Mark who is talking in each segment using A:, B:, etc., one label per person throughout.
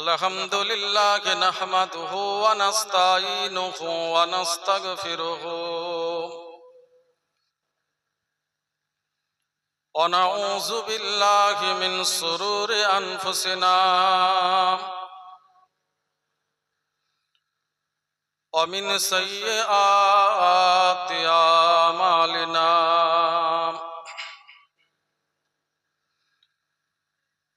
A: الحمد لله نحمده ونستعينه ونستغفره ونعوذ بالله من سرور أنفسنا ومن سيئات أعمالنا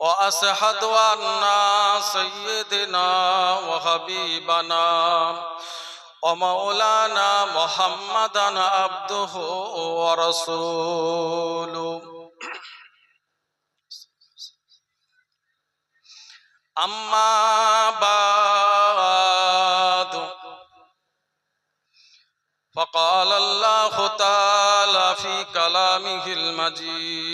A: وأشهد أن سيدنا وحبيبنا ومولانا محمدا عبده ورسوله أما بعد فقال الله تعالى في كلامه المجيد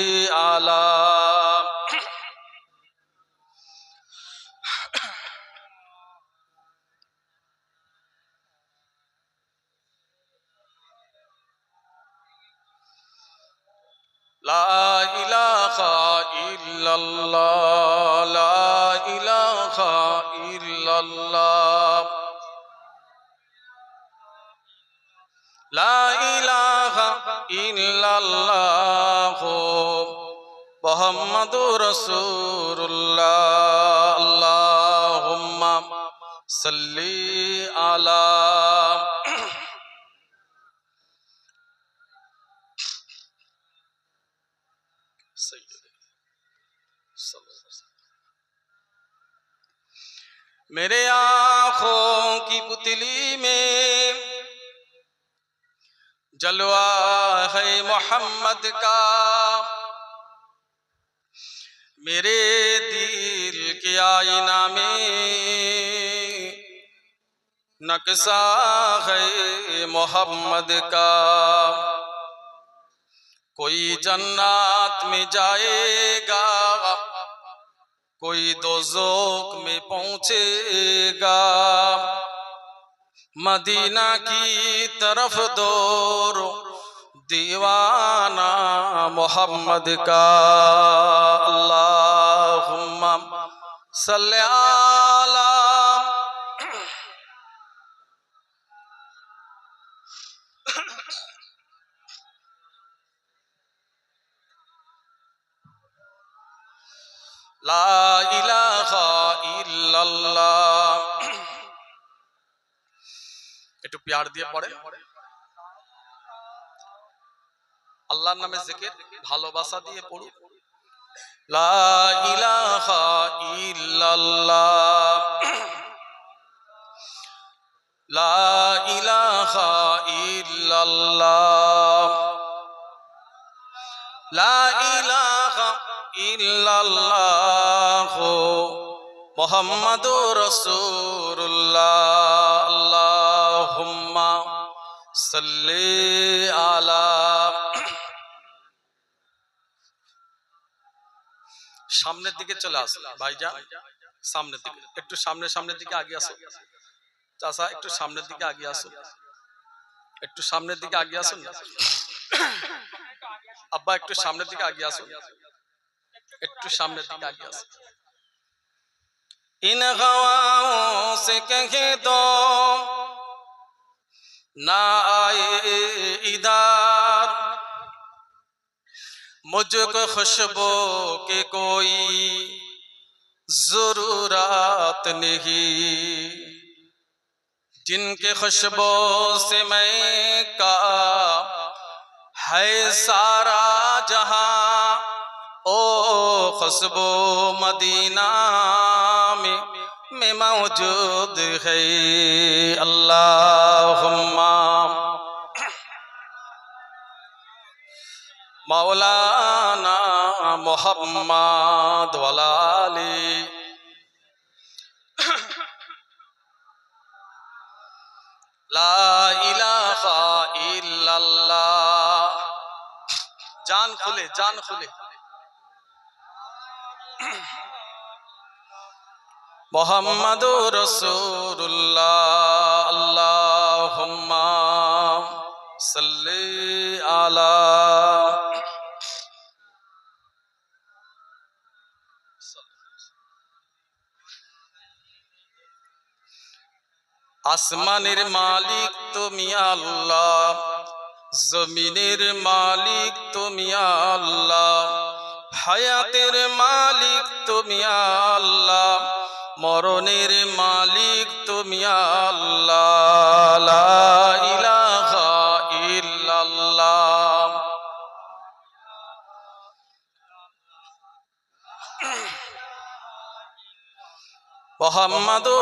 A: رسول اللہ اللہم صلی علی میرے آنکھوں کی پتلی میں جلوہ ہے محمد کا میرے دل کے آئینہ میں نقصہ ہے محمد کا۔ کوئی جنات میں جائے گا، کوئی دوزوک میں پہنچے گا۔ مدینہ کی طرف دور دیوانہ محمد کا اللہم صلی اللہ لا الہ الا اللہ۔ ایٹو پیار دیا پڑے پڑھے আল্লাহর নামে জিকির ভালোবাসা দিয়ে পড়ুন লা ইলাহা ইল্লাল্লাহ। লা ইলাহা ইল্লাল্লাহ। লা ইলাহা ইল্লাল্লাহ। মুহাম্মাদুর রাসূলুল্লাহ। আল্লাহুম্মা। صلی علی সামনের দিকে চলে আসো ভাইজা সামনের দিকে। একটু সামনে, সামনের দিকে আগে আসো। চাষা একটু সামনের দিকে আগে আসো। একটু সামনের দিকে আগে আসো না? আব্বা, একটু সামনের দিকে আগে আসো একটু সামনের দিকে আগে আসো ইন গাওয়া সে কে দো نہ آئے ادار مجھ کو خوشبو کے کوئی ضرورت نہیں۔ جن کے خوشبو سے میں کا ہے سارا جہاں، او خوشبو مدینہ میں۔ میں موجود ہے اللہم مولانا محمد ولالی لا الہ الا اللہ جان کھلے جان کھلے মোহাম্মদুর রাসূলুল্লাহ, আল্লাহুম্মা সাল্লি আলা আসমানের মালিক তুমি আল্লাহ, জমিনের মালিক তুমি আল্লাহ, হায়াতের মালিক তুমি আল্লাহ মরণের মালিক তুমি আল্লাহ ইলাহা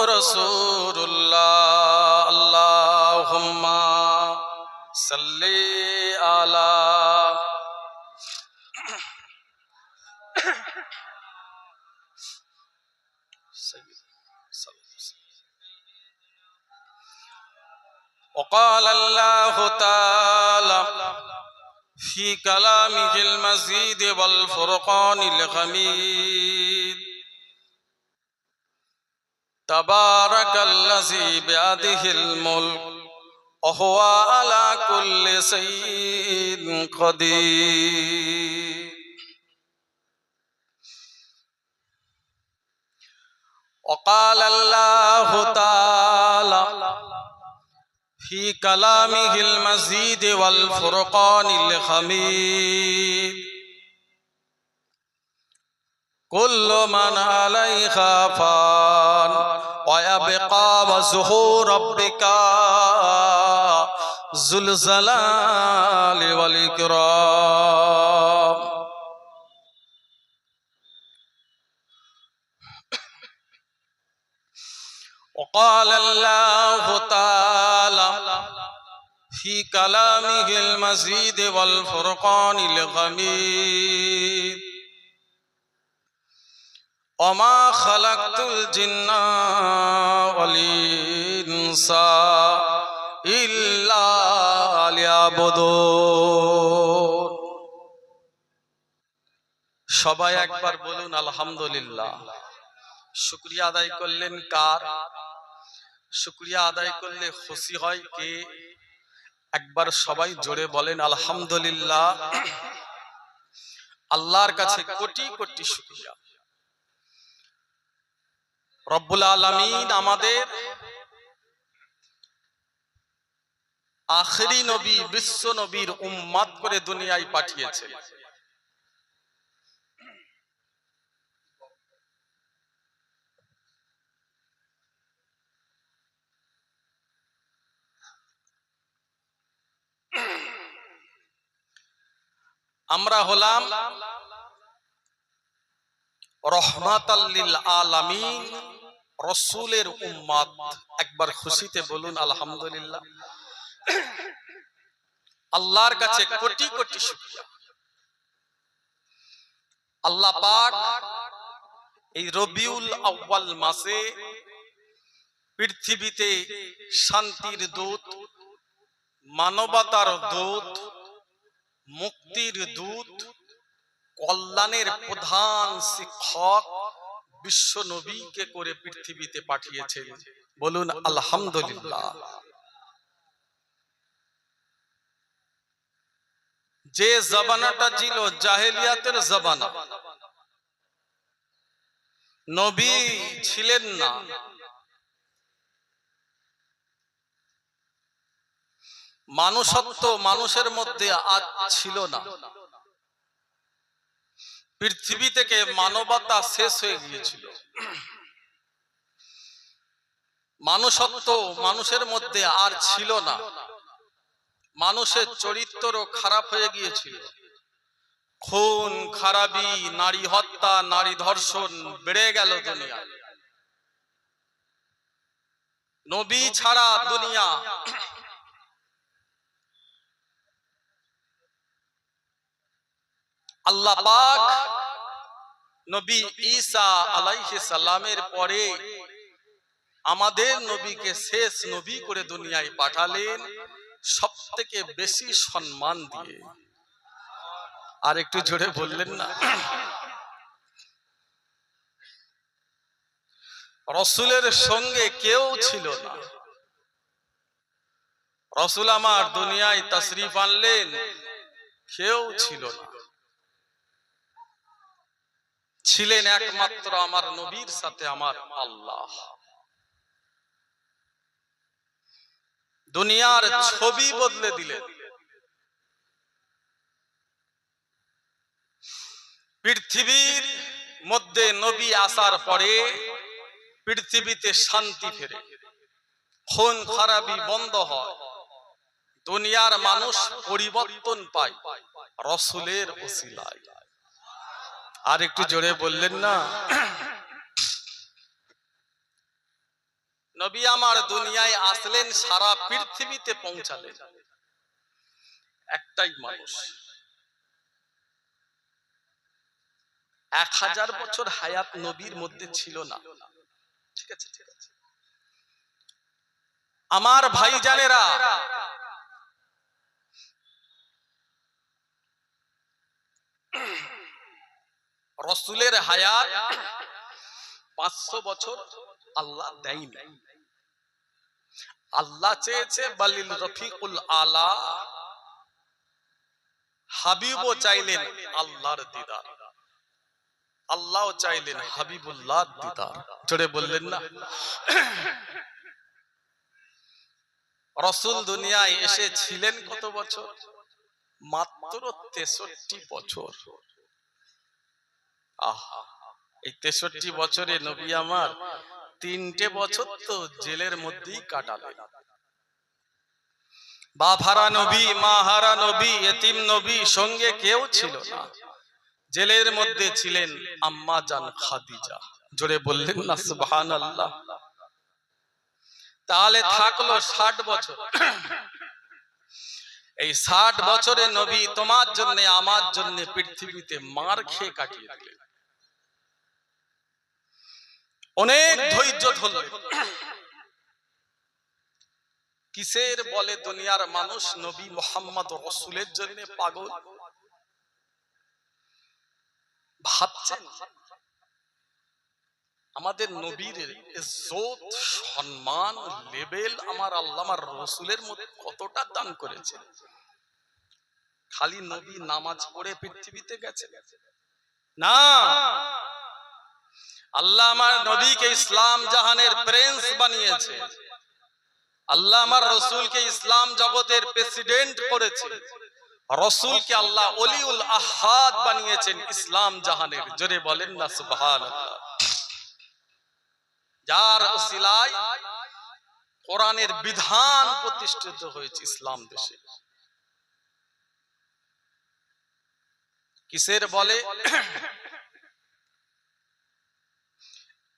A: রসুল্লাহ আল্লাহুম্মা সাল্লি আলা وقال الله تعالى في كلامه المزيد والفرقان الحميد تبارك الذي بيده الملك وهو على كل شيء قدير وقال الله تعالى في كلامه المزيد والفرقان الحميد كل من عليها فان ويبقى وزهور ربك ذو الجلال والإكرام وقال الله تعالى في كلامه المزيد والفرقان الغميد وما خلقت الجن والإنس إلا ليعبدون সবাই একবার বলুন আলহামদুলিল্লাহ শুক্রিয়া আদায় করলেন কার শুক্রিয়া আদায় করলে খুশি হয় কে? একবার সবাই জোরে বলেন, আলহামদুলিল্লাহ। আল্লাহর কাছে কোটি কোটি শুক্রিয়া। রব্বুল আলমিন আমাদের আখরি নবী, বিশ্ব নবীর উম্মাদ করে দুনিয়ায় পাঠিয়েছে আমরা হলাম রহমাতাল্লিল আলামিন, রসুলের উম্মাদ একবার খুশিতে বলুন, আলহামদুলিল্লাহ। আল্লাহর কাছে কোটি কোটি আল্লাহ পাক এই রবিউল আউয়াল মাসে পৃথিবীতে শান্তির দূত মানবতার দূত, মুক্তির দূত, কল্যাণের প্রধান শিক্ষক বিশ্ব নবীকে করে পৃথিবীতে পাঠিয়েছেন। বলুন, আলহামদুলিল্লাহ। যে জবানাটা ছিল জাহেলিয়াতের জবানা। নবী ছিলেন না। মানুষত্ব মানুষের মধ্যে আজ ছিল না। পৃথিবী থেকে মানবতা শেষ হয়ে গিয়েছিল। মানুষত্ব মানুষের মধ্যে আর ছিল না। মানুষের চরিত্রও খারাপ হয়ে গিয়েছিল। খুন, খারাপি, নারী হত্যা, নারী ধর্ষণ বেড়ে গেল দুনিয়া। নবী ছাড়া দুনিয়া আল্লাহ পাক নবী ঈসা আলাইহিস সালামের পরে আমাদের নবীকে শেষ নবী করে দুনিয়ায় পাঠালেন সব থেকে বেশি সম্মান দিয়ে। আর একটু জোরে বললেন না? রসুলের সঙ্গে কেউ ছিল না। রসুল আমার দুনিয়ায় তশরিফ আনলেন কেউ ছিল না। ছিলেন একমাত্র আমার নবীর সাথে আমার আল্লাহ। দুনিয়ার ছবি বদলে দিলেন। পৃথিবীর মধ্যে নবী আসার পরে পৃথিবীতে শান্তি ফেরে। খুন খারাপি বন্ধ হয়। দুনিয়ার মানুষ পরিবর্তন পায়। রসুলের ওসিলায়। আর একটু জোরে বললেন না। নবী আমার দুনিয়ায় আসলেন সারা পৃথিবীতে পৌঁছালেন। একটাই মানুষ। এক হাজার বছর হায়াত নবীর মধ্যে ছিল না। ঠিক আছে ঠিক আছে। আমার ভাইজানেরা রসুলের হায়াত পাঁচশো বছর আল্লাহ দেয়নি। আল্লাহ চেয়েছে বালিল রফিকুল আলা। হাবিবও চাইলেন আল্লাহর দিদার। আল্লাহ চাইলেন হাবিবুল্লাহ দিদার। জোরে বললেন না? রসুল দুনিয়ায় এসেছিলেন কত বছর? মাত্র তেষট্টি বছর। আহা এই তেষট্টি বছরে নবী আমার তিনটে বছর তো জেলের মধ্যেই কাটালেন। বাভারা নবী মাহারা নবী এতিম নবী সঙ্গে কেউ ছিল না। জেলের মধ্যে ছিলেন আম্মা জান খাদিজা। জোরে বললেন না সুবহান আল্লাহ তাহলে থাকল ষাট বছর। এই ষাট বছরে নবী তোমার জন্য আমার জন্য পৃথিবীতে মার খেয়ে কাটিয়ে দিলেন। অনেক ধৈর্য ধরলেন কিসের বলে দুনিয়ার মানুষ নবী মোহাম্মদ রসুলের জন্য পাগল? ভাবছেন? আমাদের নবীর ইজ্জত সম্মান লেভেল আমার আল্লাহ আমার রসুলের মধ্যে কতটা দান করেছে খালি নবী নামাজ পড়ে পৃথিবীতে গেছে না! আল্লাহ আমার নবীকে ইসলাম জাহানের প্রিন্স বানিয়েছে। আল্লাহ আমার রসুলকে ইসলাম জগতের প্রেসিডেন্ট করেছে। রসুলকে আল্লাহ অলিউল আহাদ বানিয়েছেন ইসলাম জাহানের। জোরে বলেন না সুবহান যার ওসিলায় কোরআনের বিধান প্রতিষ্ঠিত হয়েছে ইসলাম দেশে। কিসের বলে?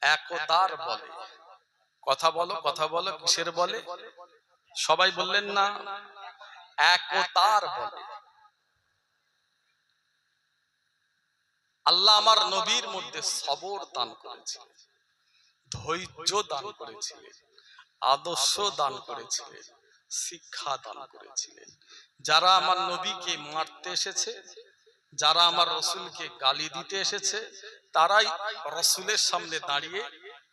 A: একতার বলে। কথা বলো কথা বলো, কিসের বলে? সবাই বললেন না, একতার বলে। আল্লাহ আমার নবীর মধ্যে সবর দান করেছিলেন, ধৈর্য দান করেছিলেন, আদর্শ দান করেছিলেন, শিক্ষা দান করেছিলেন। যারা আমার নবীকে মারতে এসেছে যারা আমার রসুলকে গালি দিতে এসেছে, তারাই রসুলের সামনে দাঁড়িয়ে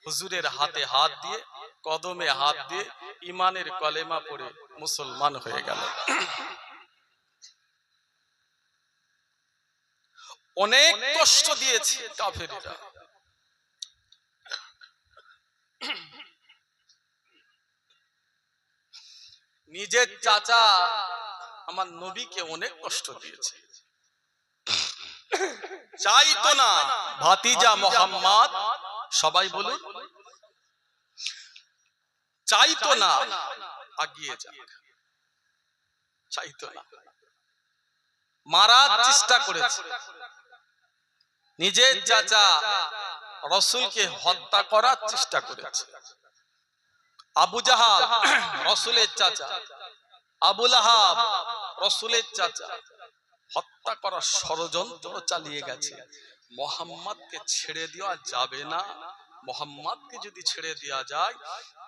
A: হুজুরের হাতে হাত দিয়ে, কদমে হাত দিয়ে ইমানের কলেমা পড়ে মুসলমান হয়ে গেল। অনেক কষ্ট দিয়েছে কাফেরেরা। নিজের চাচা আমার নবীকে অনেক কষ্ট দিয়েছে। চাইতো না। ভাতিজা মোহাম্মদ, সবাই বলুন। চাইতো না। আগিয়ে চাইতো না। মারার চেষ্টা করেছে। নিজের চাচা রসুলকে হত্যা করার চেষ্টা করেছে। আবু জাহাল রসুলের চাচা। আবুল আহাব রসুলের চাচা। হত্যা করার ষড়যন্ত্র চালিয়ে গেছে। মোহাম্মদকে ছেড়ে দেওয়া যাবে না। মোহাম্মদকে যদি ছেড়ে দেওয়া যায়,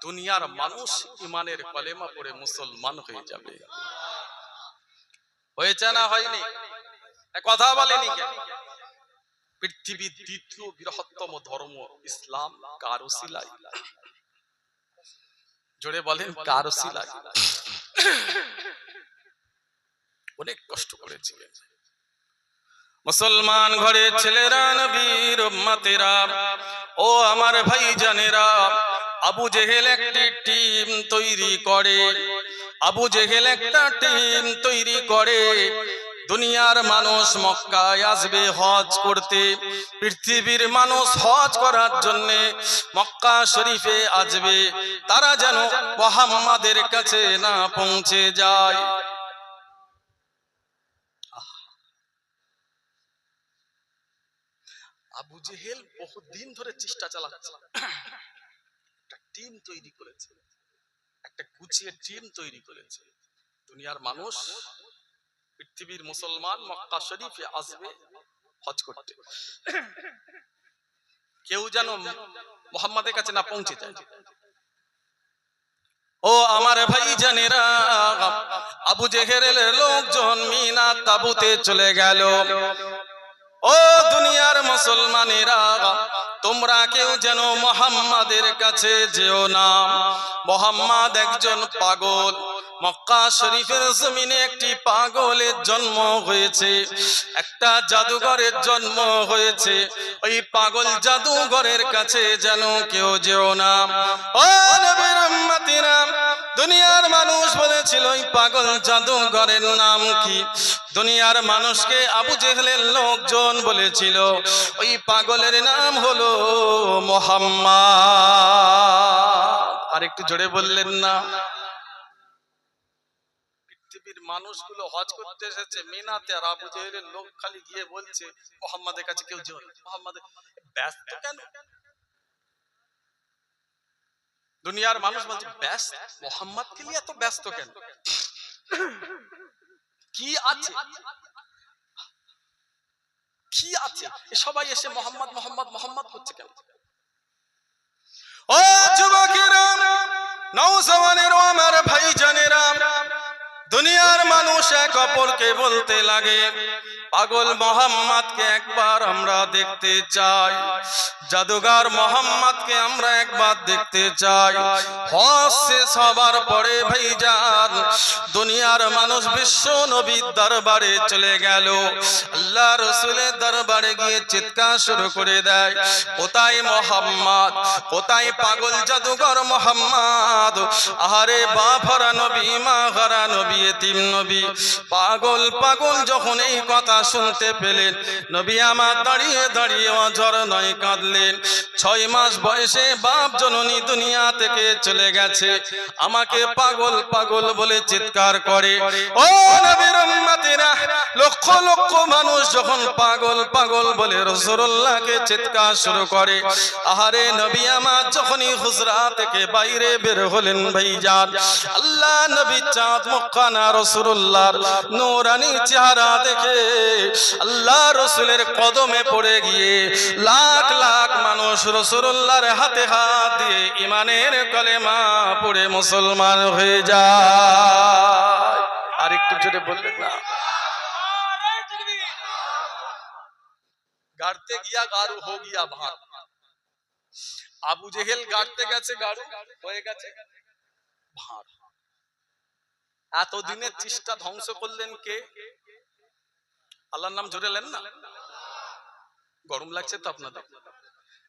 A: দুনিয়ার মানুষ ইমানের কলেমা পড়ে মুসলমান হয়ে যাবে। হয়েছে না হয়নি? কথা বলেনি পৃথিবীর দ্বিতীয় বৃহত্তম ধর্ম ইসলাম, কারও সিলাই। জোরে বলেন, কারও সিলাই। অনেক কষ্ট করেছিলেন। মুসলমান ঘরে ছেলেরা, নবীর উম্মতেরা, ও আমার ভাই জানেরা আবু জেহেল একটি টিম তৈরি করে, আবু জেহেল একটা টিম তৈরি করে, দুনিয়ার মানুষ মক্কায় আসবে হজ করতে, পৃথিবীর মানুষ হজ করার জন্য মক্কা শরীফে আসবে, তারা যেন মোহাম্মদের কাছে না পৌঁছে যায়। আবু জেহেল বহুদিন ধরে চেষ্টা চালাচ্ছে। একটা টিম তৈরি করেছে। একটা গুছিয়ে টিম তৈরি করেছে। দুনিয়ার মানুষ পৃথিবীর মুসলমান মক্কা শরীফে আসবে হজ করতে। কেউ যেন মোহাম্মদের কাছে না পৌঁছে যায়। ও আমার ভাই জানেরা আবু জেহেরের লোকজন মিনা তাবুতে চলে গেল। ও দুনিয়ার মুসলমানেরা, তোমরা কেউ যেন মোহাম্মদের কাছে যেও না। মোহাম্মদ একজন পাগল। মক্কা শরীফের জমিনে একটি পাগলের জন্ম হয়েছে, একটা জাদুঘরের জন্ম হয়েছে। ওই পাগল জাদুঘরের কাছে যেন কেউ যেও না। ও নবীর দুনিয়ার মানুষ বলেছিল ওই পাগল জাদুঘরের নাম কি? দুনিয়ার মানুষকে আবু জেহেলের লোকজন বলেছিল, ওই পাগলের নাম হলো মোহাম্মদ। আর একটু জোরে বললেন না। পৃথিবীর মানুষগুলো হজ করতে এসেছে, মিনাতে, আর আবু জেহেলের লোক খালি গিয়ে বলছে, মোহাম্মদের কাছে কেউ না। ব্যস্ত কেন? দুনিয়ার মানুষ বলছে, ব্যস্ত? মোহাম্মদকে নিয়ে এত ব্যস্ত কেন? কি আছে? কি আছে? সবাই এসে মোহাম্মদ মোহাম্মদ মোহাম্মদ করছে কেন? ও যুবকেরা নৌজওয়ানেরা আমার ভাইজানেরা, দুনিয়ার মানুষ এক অপরকে বলতে লাগে। পাগল মোহাম্মদকে একবার আমরা দেখতে চাই। জাদুগার মোহাম্মদকে আমরা একবার দেখতে চাই। হজ হবার পরে ভাইজান, দুনিয়ার মানুষ বিশ্ব নবীর দরবারে চলে গেল। আল্লাহ রসুলের দরবারে গিয়ে চিৎকার শুরু করে দেয়, কোথায় মোহাম্মদ? কোথায় পাগল জাদুঘর মোহাম্মদ? আহারে বাফারা নবী, মা হারা নবী, এতিম নবী। পাগল পাগল যখন এই কথা শুনতে পেলেন। নবী আমার দাঁড়িয়ে দাঁড়িয়ে অঝর নয় কাঁদলেন। ছয় মাস বয়সে বাপ জননী দুনিয়া থেকে চলে গেছে। আমাকে পাগল পাগল বলে চিৎকার করে। ও নবীর উম্মতিরা, লক্ষ লক্ষ মানুষ যখন পাগল পাগল বলে রসুল্লাহকে চিৎকার শুরু করে। আহারে নবী আমার যখনই হুজরা থেকে বাইরে বের হলেন ভাইজান, আল্লাহ নবী চাঁদ মুখানা রসুল্লাহর নূরানি চেহারা দেখে আল্লাহ রসুলের কদমে পড়ে গিয়ে লাখ লাখ মানুষ রসুল্লাহর হাতে হাত দিয়ে ইমানের কলেমা পড়ে মুসলমান হয়ে যায়। আর একটু জোরে বললেন না। গাড়তে গিয়া গারু হো গিয়া ভার আবু জেহেল গাড়তে গেছে গাড়ু হয়ে গেছে ভার এতদিনের চেষ্টা ধ্বংস করলেন কে? আল্লাহর নাম জোরে লেন না? গরম লাগছে তো আপনাদের?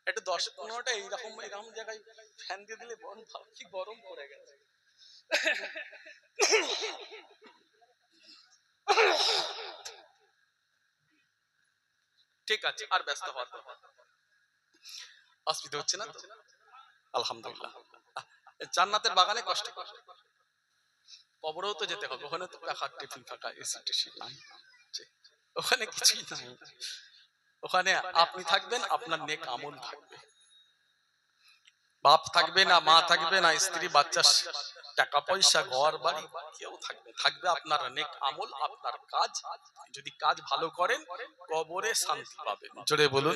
A: একটু দশ পনেরোটা এইরকম এরকম জায়গায় ফ্যান দিয়ে দিলে বরং কি গরম পড়ে গেছে। ঠিক আছে, আর ব্যস্ত হওয়ার অসুবিধা হচ্ছে না আলহামদুলিল্লাহ। জান্নাতের বাগানে কষ্ট কষ্ট কবরেও তো যেতে হবে, ওখানে তো টিফিন ফাঁকা এসি টেসি নাই ওখানে কিছুই নাই। ওখানে আপনি থাকবেন আপনার নেক আমল থাকবে। বাপ থাকবে না মা থাকবে না স্ত্রী বাচ্চা টাকা পয়সা ঘর বাড়ি কেউ থাকবে থাকবে আপনার নেক আমল আপনার কাজ। যদি কাজ ভালো করেন কবরে শান্তি পাবেন। জোরে বলুন।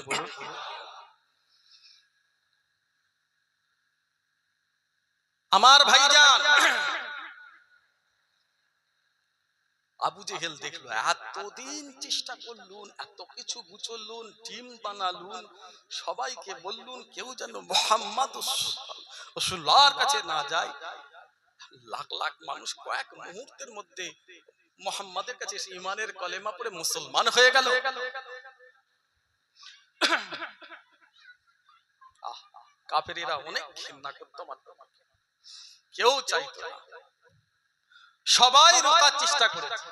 A: আমার ভাইজান। আবু জেহেল দেখল, এতদিন চেষ্টা করলুন, এত কিছু গুছলুন টিম বানালুন, সবাইকে বললুন কেউ যেন মোহাম্মদ রসুল্লাহর কাছে না যায়। লাখ লাখ মানুষ কয়েক মুহূর্তের মধ্যে মোহাম্মদের কাছে ইমানের কলেমা পড়ে মুসলমান হয়ে গেল। কাফেরেরা অনেক ঘৃণা করতো কেউ চাইতো না। সবাই রোকার চেষ্টা করেছে।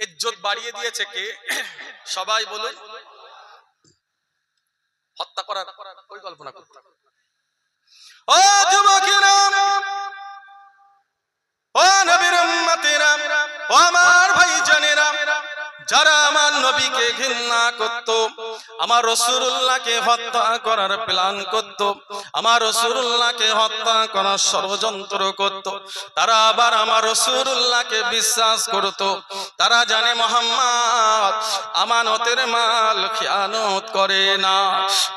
A: ইজ্জত বাড়িয়ে দিয়েছে কে? সবাই বলুন। হত্যা করার পরিকল্পনা করতে ও যুবকেরা ও নবীর উম্মতেরা ও আমার ভাইজানেরা যারা আমার নবীকে ঘৃণা করত, আমার রসুল্লাহকে হত্যা করার প্ল্যান করত, আমার রসুল্লাহকে হত্যা করার ষড়যন্ত্র করত, তারা আবার আমার রসুল্লাহকে বিশ্বাস করত, তারা জানে মোহাম্মদ আমানতের মাল খেয়ানত করে না,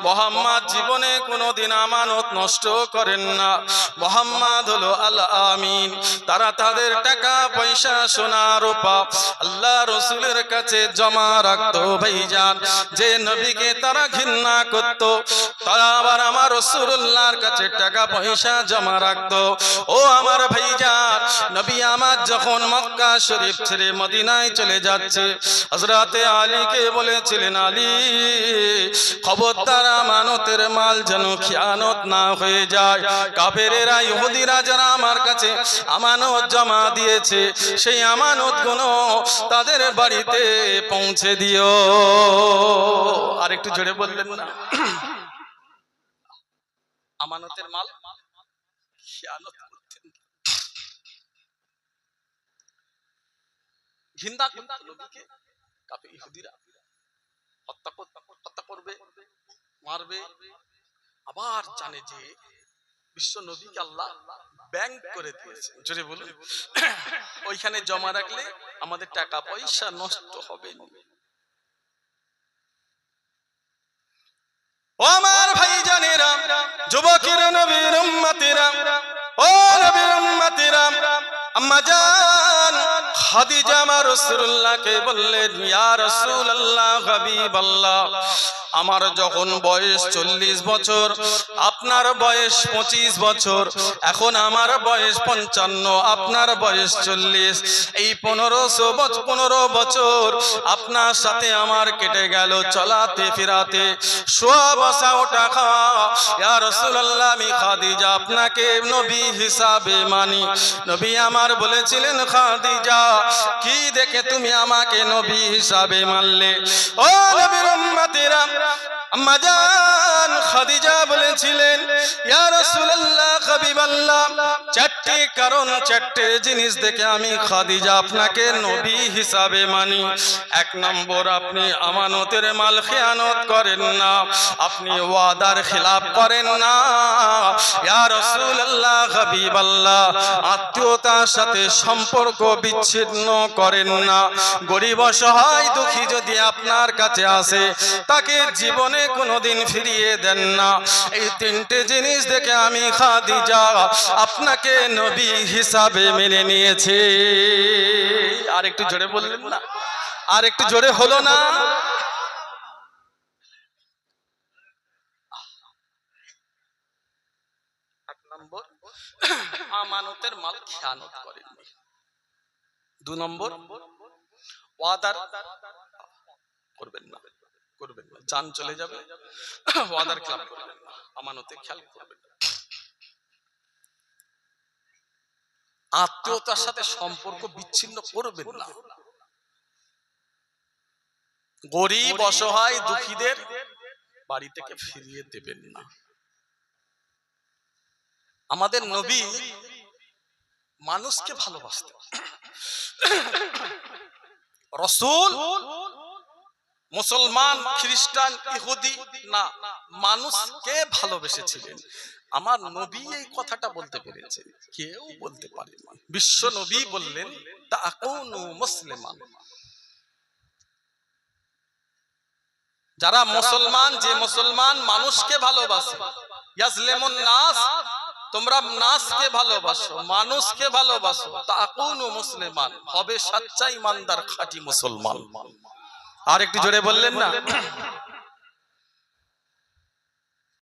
A: মোহাম্মদ জীবনে কোনোদিন আমানত নষ্ট করেন না, মোহাম্মদ হলো আল আমিন, তারা তাদের টাকা পয়সা সোনা রূপা, আল্লাহ রসুলের কাছে জমা রাখতো ভাইজান। যে নবীকে তারা ঘৃণা করত, তারা আবার আমার রসুল্লাহর কাছে টাকা পয়সা জমা রাখতো। ও আমার ভাইজান, নবী আমার যখন মক্কা শরীফ ছেড়ে মদিনায় চলে যাচ্ছে হজরতে আলীকে বলেছিলেন, আলী, খবরদার আমানতের মাল যেন খিয়ানত না হয়ে যায়। কাফেরেরা, ইহুদিরা যারা আমার কাছে আমানত জমা দিয়েছে, সেই আমানতগুলো তাদের বাড়িতে পৌঁছে দিও। আর একটু জোরে বললেন না। আমানতের মাল? আবার জানে যে বিশ্ব নবীকে আল্লাহ ব্যাংক করে দিয়েছে। জোরে বলুন। ওইখানে জমা রাখলে আমাদের টাকা পয়সা নষ্ট হবে আমার ভাই জানেরাম যুবকের নবীর উম্মতিরাম ও নবীর উম্মতিরাম আম্মা জান খাদিজা আমার রাসূলুল্লাহকে বললেন, ইয়া আমার যখন বয়স চল্লিশ বছর, আপনার বয়স পঁচিশ বছর, এখন আমার বয়স পঞ্চান্ন, আপনার বয়স চল্লিশ, এই পনেরোশো পনেরো বছর আপনার সাথে আমার কেটে গেল, চলাতে ফেরাতে বসা ওটা আমি খাদিজা আপনাকে নবী হিসাবে মানি। নবী আমার বলেছিলেন, খাদিজা কি দেখে তুমি আমাকে নবী হিসাবে মানলে? ও নবীর আম্মা জান খাদিজা বলেছিলেন, ইয়া রাসূলুল্লাহ, হাবিবাল্লাহ, চারটি কারণ, চারটে জিনিস দেখে আমি খাদিজা আপনাকে নবী হিসাবে মানি। এক নম্বর, আপনি আমানতের মাল খেয়ানত করেন না, আপনি ওয়াদার খিলাফ করেন না। ইয়া রাসূলুল্লাহ, হাবিবাল্লাহ, আত্মীয়তার সাথে সম্পর্ক বিচ্ছিন্ন করেন না। গরিব অসহায় দুঃখী যদি আপনার কাছে আসে, তাকে জীবনে জীবনে কোনোদিন ফিরিয়ে দেন না। এই তিনটে জিনিস দেখে আমি খাদিজা, আপনাকে নবী হিসাবে মেনে নিয়েছি। আর একটু জোরে বললেন না? আর একটু জোরে হলো না? দু নম্বর করবেন না। করবেন না। জান চলে যাবে। ওয়াদার খেলাপ করবেন না। আমানতে খেয়াল করবেন না। আত্মীয়তার সাথে সম্পর্ক বিচ্ছিন্ন করবেন না। গরিব অসহায় দুঃখীদের বাড়ি থেকে ফিরিয়ে দেবেন না। আমাদের নবী মানুষকে ভালোবাসতেন। রসুল মুসলমান, খ্রিস্টান, ইহুদি, না মানুষকে ভালোবেসেছিলেন? আমার নবী এই কথাটা বলতে পেরেছে। কেউ বলতে পারে বিশ্ব নবী বললেন তা কোন মুসলিমান। যারা মুসলমান, যে মুসলমান মানুষকে ভালোবাসে, ইয়াজলেমুন নাস, তোমরা নাসকে ভালোবাসো, মানুষকে ভালোবাসো। তা তাকুনু মুসলিমান, হবে সচ্চা ইমানদার খাঁটি মুসলমান। আর একটু জোরে বললেন না?